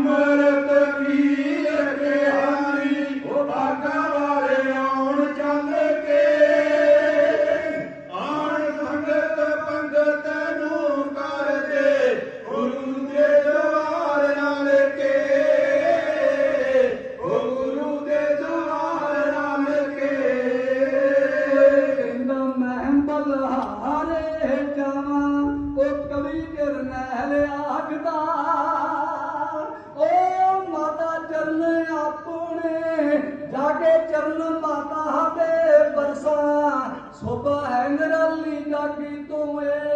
ਵੱਡੇ ਅੰਮ੍ਰਿਤ ਕੀ ਲਗਿਆਰੀ ਉਹ ਭਾਗਾ ਵਾਲੇ ਆਉਣ ਚੱਲ ਕੇ। ਆਣ ਸੰਗਤ ਪੰਗਤ ਨੂੰ ਕਰਦੇ ਗੁਰੂ ਦੇ ਦਵਾਰ ਨਾਲ ਕੇ। ਉਹ ਗੁਰੂ ਦੇ ਦਵਾਰ ਨਾਲ ਕੇ। ਕਹਿੰਦਾ, ਮੈਂ ਬਲਹਾਰੇ ਕੇ ਚਰਨ ਮਾਤਾ ਦੇ ਬਰਸਾ ਸੋਭਾ ਹੈ ਨਰਾਲੀ ਜਾਗੀ ਤੂੰ ਏ।